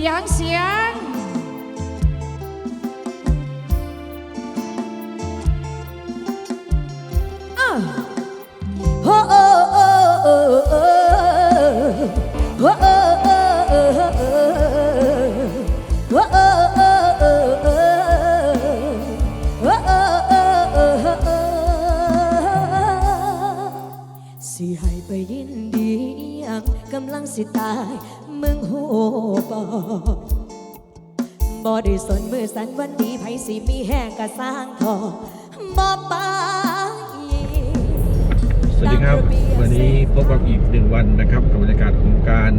สียงเสียง สิให้ไปยินดีกำลังสิตาย มึงหูบอบ่ได้สนมือสันวันดีไผสิมีแห้งกะสร้างทอบ่ไปสวัสดีครับ วันนี้พบกับอีกหนึ่งวันนะครับกับบรรยากาศของการ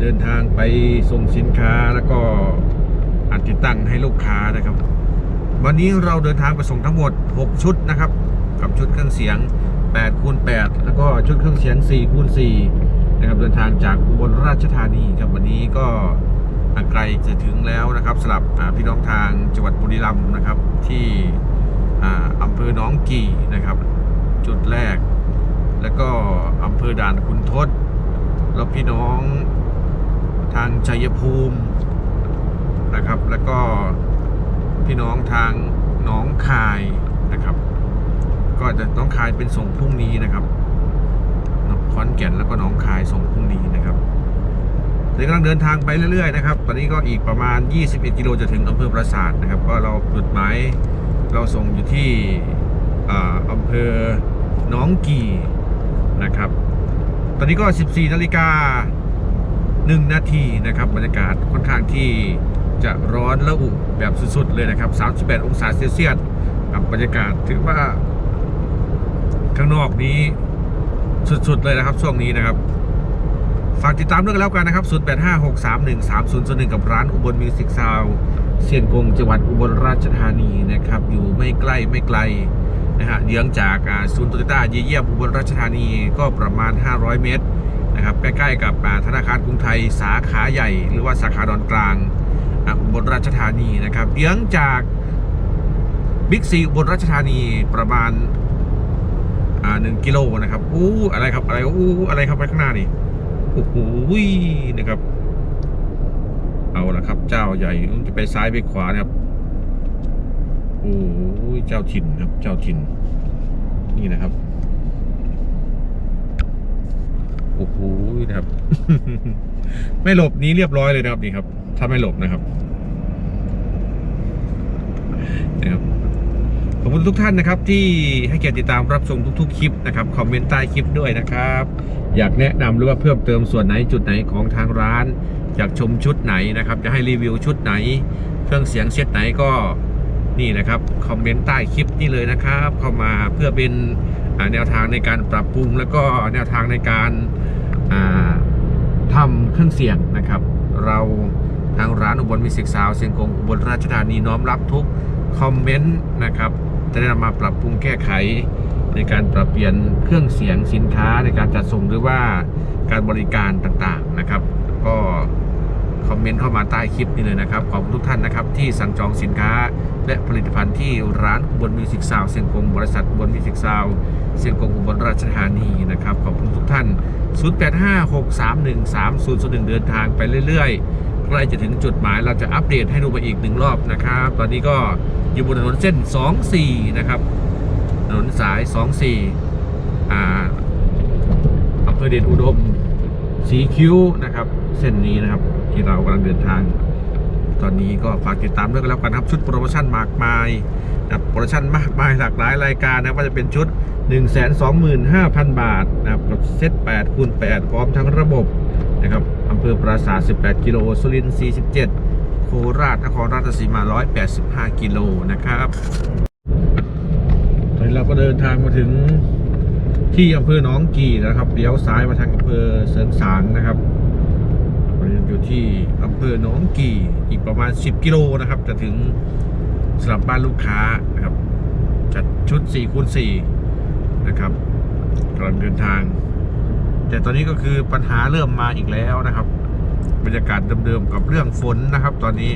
เดินทางไปส่งสินค้าแล้วก็อัดติดตั้งให้ลูกค้านะครับ วันนี้เราเดินทางไปส่งทั้งหมด 6 ชุดนะครับ กับชุดเครื่องเสียง8คูณ8แล้วก็ชุดเครื่องเสียง4คูณ4 นะครับเดินทางจากอุบลราชธานีครับวันนี้ก็ไกลจะถึงแล้วนะครับสำหรับพี่น้องทางจังหวัดบุรีรัมย์นะครับ ที่อ่าอำเภอหนองกี่นะครับ จุดแรก แล้วก็อำเภอด่านคุณทศแล้วพี่น้องทางชัยภูมินะครับ แล้วก็พี่น้องทางหนองคายนะครับ ก็จะน้องคายเป็นส่งพรุ่งนี้นะครับ ขอนแก่นแล้วก็หนองคายส่งพรุ่งนี้นะครับเดี๋ยวกำลังเดินทางไปเรื่อยๆนะครับ ตอนนี้ก็อีกประมาณ 21 กิโลจะถึงอำเภอปราสาทนะครับ ก็เราจุดหมายเราส่งอยู่ที่อำเภอหนองกี่นะครับ ตอนนี้ก็ 14 นาฬิกา 1 นาทีนะครับ บรรยากาศค่อนข้างที่จะร้อนและอุแบบสุดๆเลยนะครับ 38 องศาเซลเซียสครับบรรยากาศถือว่าข้างนอกนี้ สุดๆเลยนะครับ ช่วงนี้นะครับ ฝากติดตามด้วยกันแล้วกันนะครับ 0856313001 กับร้านอุบลมิวสิกซาวเชียงกงจังหวัดอุบลราชธานีนะครับ อยู่ไม่ใกล้ไม่ไกลนะฮะเยื้องจากศูนย์โตโยต้าเยี่ยมอุบลราชธานีก็ประมาณ 500 เมตรนะครับใกล้ๆกับธนาคารกรุงไทยสาขาใหญ่ หรือว่าสาขาดอนกลางอุบลราชธานีนะครับเยื้องจากบิ๊กซีอุบลราชธานีประมาณ อ่าหนึ่งกิโลนะครับอู้อะไรครับ อะไรอู้อะไรครับไปข้างหน้านี่โอ้โหนะครับ เอาละครับ เจ้าใหญ่จะไปซ้ายไปขวานะครับโอ้ยเจ้าถิ่นครับ เจ้าถิ่น นี่นะครับโอ้โหนะครับ ไม่หลบนี้เรียบร้อยเลยนะครับนี่ครับ ถ้าไม่หลบนะครับนะครับ ขอบคุณทุกท่านนะครับที่ให้เกียรติติดตามรับชมทุกๆคลิปนะครับคอมเมนต์ใต้คลิปด้วยนะครับ อยากแนะนำหรือว่าเพิ่มเติมส่วนไหนจุดไหนของทางร้าน อยากชมชุดไหนนะครับ จะให้รีวิวชุดไหน เครื่องเสียงเซตไหนก็นี่นะครับคอมเมนต์ใต้คลิปนี่เลยนะครับ เข้ามาเพื่อเป็นอ่าแนวทางในการปรับปรุง แล้วก็แนวทางในการอ่าทำเครื่องเสียงนะครับ เราทางร้านอุบลมิวสิกซาวเสียงกงอุบลราชธานีน้อมรับทุกคอมเมนต์นะครับ จะได้นำมาปรับปรุงแก้ไขในการปรับเปลี่ยนเครื่องเสียงสินค้าในการจัดส่งหรือว่าการบริการต่างๆนะครับ ก็คอมเมนต์เข้ามาใต้คลิปนี้เลยนะครับ ขอบคุณทุกท่านนะครับ ที่สั่งจองสินค้า และผลิตภัณฑ์ที่ร้านบลมิวสิกซาวเสียงกงบริษัทบลมิวสิกซาวเสียงกงอุบลราชธานีนะครับ ขอบคุณทุกท่าน 0856313001 เดินทางไปเรื่อยๆ ใกล้จะถึงจุดหมายเราจะอัปเดตให้ดูไปอีกหนึ่งรอบนะครับ ตอนนี้ก็อยู่บนถนนเส้น 24 นะครับ ถนนสาย 24อ่าอำเภอเดชอุดมสีคิ้วนะครับ เส้นนี้นะครับที่เรากำลังเดินทาง ตอนนี้ก็ฝากติดตามด้วยกันแล้วกันครับชุดโปรโมชั่นมากมายนะโปรโมชั่นมากมายหลากหลายรายการนะว่าจะเป็นชุด 125,000 บาทนะครับกับเซต8คูณ8พร้อมทั้งระบบ นะครับอำเภอปราสาท 18 กิโลสุรินทร์47 โคราชนครราชสีมา 185 กิโลนะครับตอนนี้เราก็เดินทางมาถึงที่อำเภอหนองกี่นะครับเลี้ยวซ้ายมาทางอำเภอเสริงสางนะครับตอนนี้อยู่ที่อำเภอหนองกี่อีกประมาณ 10 กิโลนะครับ จะถึงสำหรับบ้านลูกค้านะครับจัดชุด4คูณ4นะครับกำลังเดินทาง แต่ตอนนี้ก็คือปัญหาเริ่มมาอีกแล้วนะครับ บรรยากาศเดิมๆกับเรื่องฝนนะครับ ตอนนี้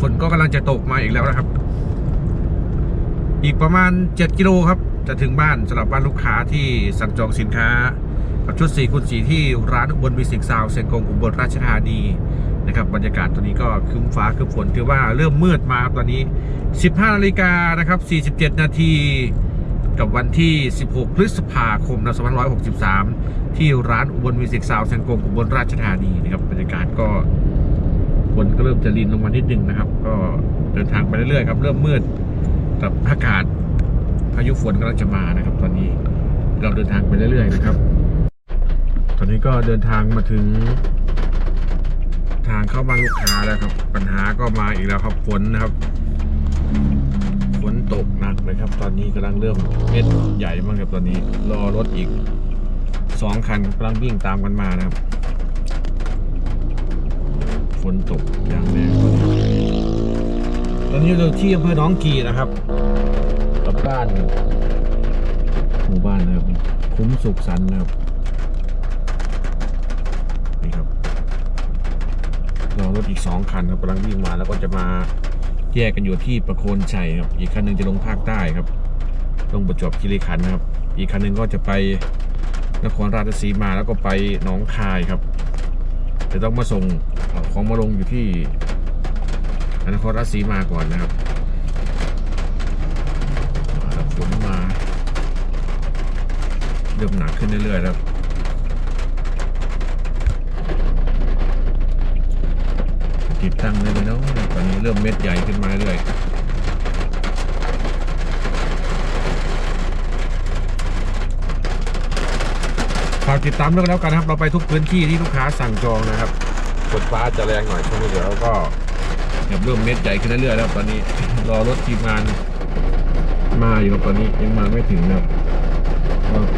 ฝนก็กำลังจะตกมาอีกแล้วนะครับ อีกประมาณ 7 กิโลครับ จะถึงบ้านสำหรับบ้านลูกค้าที่สั่งจองสินค้ากับชุด4คูณ4ที่ร้านอุบลมิสิกซาวเซนกงอุบลราชธานีนะครับบรรยากาศตอนนี้ก็คึมฟ้าคึมฝนถือว่าเริ่มมืดมาครับตอนนี้ 15นาฬิกานะครับ47 นาที กับวันที่ 16 พฤษภาคม2563 ที่ร้านอุบลมิวสิกซาวเซนกงอุบลราชธานีนะครับบรรยากาศก็ฝนก็เริ่มจะรินลงมานิดนึงนะครับ ก็เดินทางไปเรื่อยๆครับเริ่มมืดกับอากาศพายุฝนกำลังจะมานะครับ ตอนนี้เราเดินทางไปเรื่อยๆนะครับ ตอนนี้ก็เดินทางมาถึง ทางเข้าบ้านลูกค้าแล้วครับ ปัญหาก็มาอีกแล้วครับฝนนะครับ นตกหนักเลยครับ ตอนนี้กำลังเริ่มเม็ดใหญ่มากครับตอนนี้ รอรถอีกสองคันกำลังวิ่งตามกันมานะครับฝนตกอย่างแรงตอนนี้เราที่อำเภอหนองกีนะครับกับบ้านหมู่บ้านนะครับคุ้มสุขสันต์นะครับนี่ครับรอรถอีกสองคันครับกำลังวิ่งมาแล้วก็จะมา แยกกันอยู่ที่ประโคนชัยครับอีกคันหนึ่งจะลงภาคใต้ครับ ลงประจวบคีรีขันธ์นะครับ อีกคันหนึ่งก็จะไปนครราชสีมาแล้วก็ไปหนองคายครับจะต้องมาส่งของมาลงอยู่ที่นครราชสีมาก่อนนะครับฝนมา เริ่มหนักขึ้นเรื่อยๆแล้วติดตั้งเลยเนาะตอนนี้ เริ่มเม็ดใหญ่ขึ้นมาเรื่อยฝากติดตามด้วยแล้วกันครับ เราไปทุกพื้นที่ที่ลูกค้าสั่งจองนะครับฝนฟ้าจะแรงหน่อยช่วงนี้เดี๋ยวก็เริ่มเม็ดใหญ่ขึ้นเรื่อยๆแล้วตอนนี้รอรถทีมงานมาอยู่ครับตอนนี้ยังมาไม่ถึงนะครับ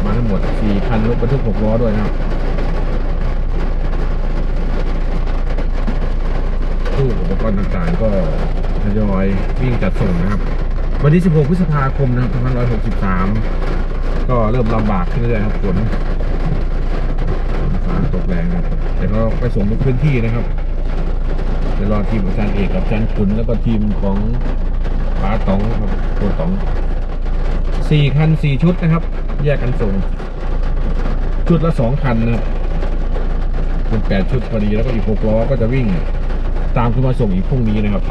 มาทั้งหมด4คันรถบรรทุก6ล้อด้วยนะครับ ตู้อุปกรณ์ต่างๆ ก็ทยอยวิ่งจัดส่งนะครับ วันที่ 16 พฤษภาคมนะครับ2563 ก็เริ่มลำบากขึ้นเรื่อยครับฝนฟ้าตกแรงครับแต่ก็ไปส่งทุกพื้นที่นะครับเดี๋ยวรอทีมอาจารย์เอกกับอาจารย์ขุนแล้วก็ทีมของป้าต๋องครับตัวต๋องสี่คันสี่ชุดนะครับ แยกกันส่ง ชุดละสองคันนะครับเป็นแปดชุดพอดีแล้วก็อีกหกล้อก็จะวิ่ง ตามขึ้นมาส่งอีกพรุ่งนี้นะครับ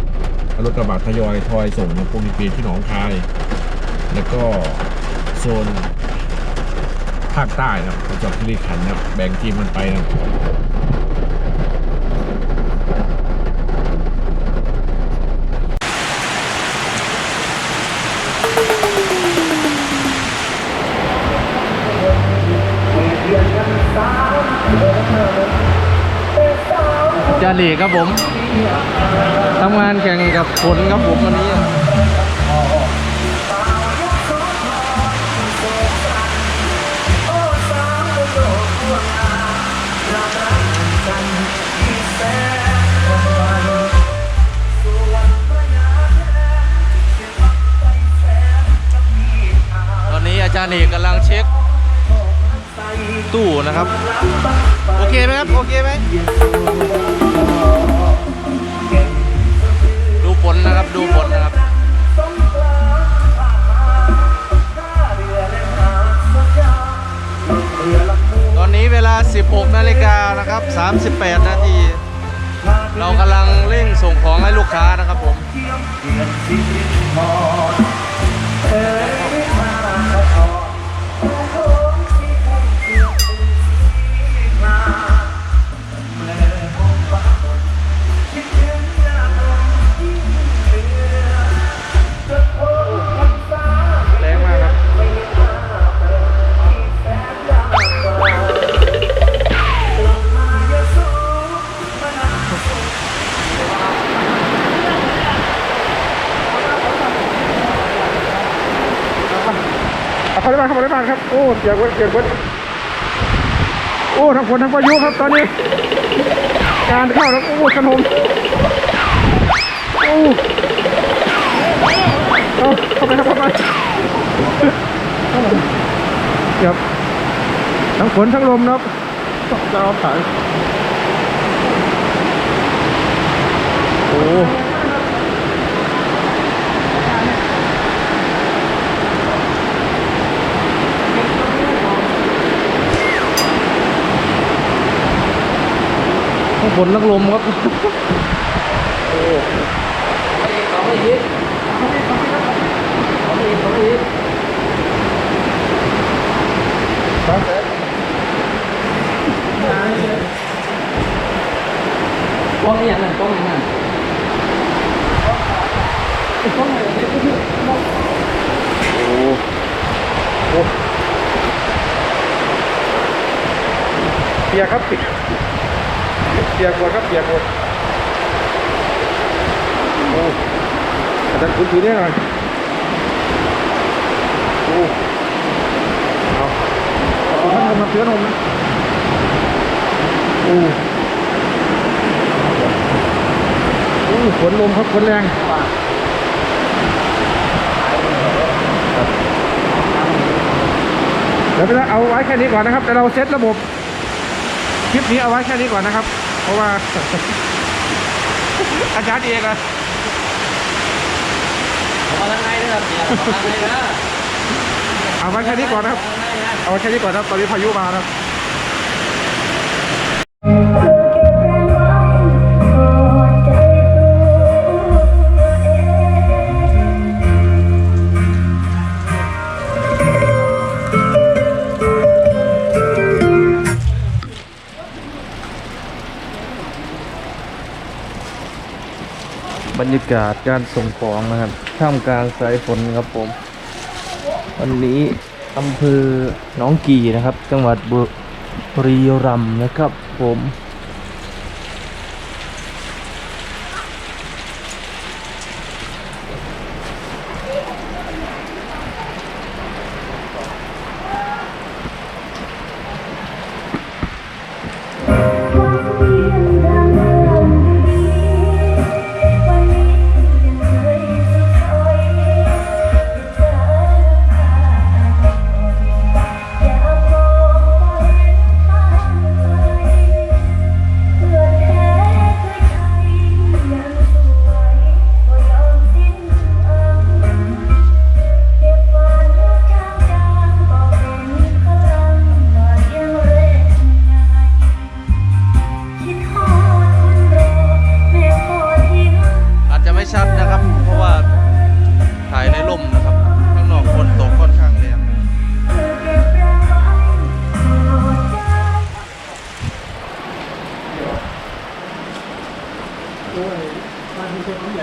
รถกระบะทยอยทอยส่งในพรุ่งนี้ปีที่หนองคาย แล้วก็โซนภาคใต้นะครับประจวบคีรีขันนะแบ่งทีมมันไปนะจาหลีครับผม ทำงานแข่งกับฝนครับผมวันนี้ตอนนี้อาจารย์เอกกำลังเช็คตู้นะครับ โอเคไหมครับ โอเคไหม ฝนนะครับ ดูฝนนะครับตอนนี้เวลา 16 นาฬิกานะครับ 38 นาที เรากำลังเร่งส่งของให้ลูกค้า ขับรถมาขับรถมาครับ โอ้เกียร์เกียร์เกียร์โอ้ทั้งฝนทั้งพายุครับตอนนี้ การเข้าแล้วโอ้ขนมโอ้เอาเข้าไปครับเข้าไปเข้าไปเดี๋ยวทั้งฝนทั้งลมนะครับจะเอาขายโอ้ ฝนทั้งลมครับโอ้กล้องนี่อย่างนั้นกล้องอย่างนั้นโหโอ้เปียครับปียกเปียกหมดครับเปียกหมดโอ้อาจารย์คุณถือเนี่ยหน่อยโอ้เอาเอาท่านลงมาเตือนมนะโอ้โอ้ฝนลมครับฝนแรงเดี๋ยวเราเอาไว้แค่นี้ก่อนนะครับเดี๋ยวเราเซตระบบคลิปนี้เอาไว้แค่นี้ก่อนนะครับ เพราะว่า อาจารย์เอกอะผมมาทางไหนนะครับเดี๋ยวผมมาทางไหนนะเอาไว้แค่นี้ก่อนนะครับ เอาไว้แค่นี้ก่อนนะครับ ตอนนี้พายุมานะครับ บรรยากาศการส่งของนะครับท่ามกลางสายฝนครับผม วันนี้อำเภอหนองกี่นะครับ จังหวัดบุรีรัมย์นะครับผม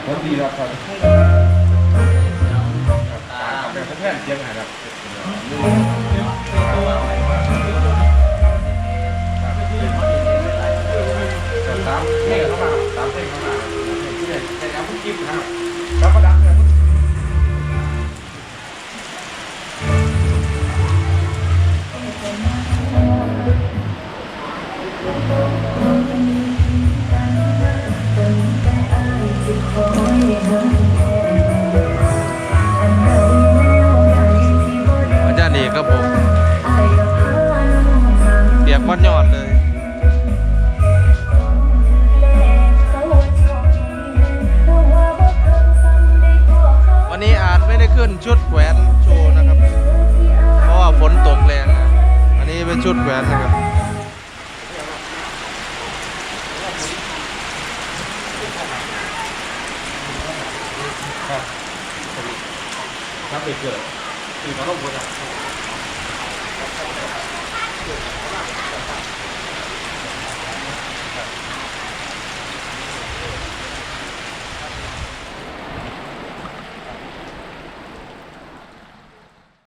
คนดีครับครับแบบเพื่อนเจียงหายครับตามเท่เข้ามา Trang bị cửa thì.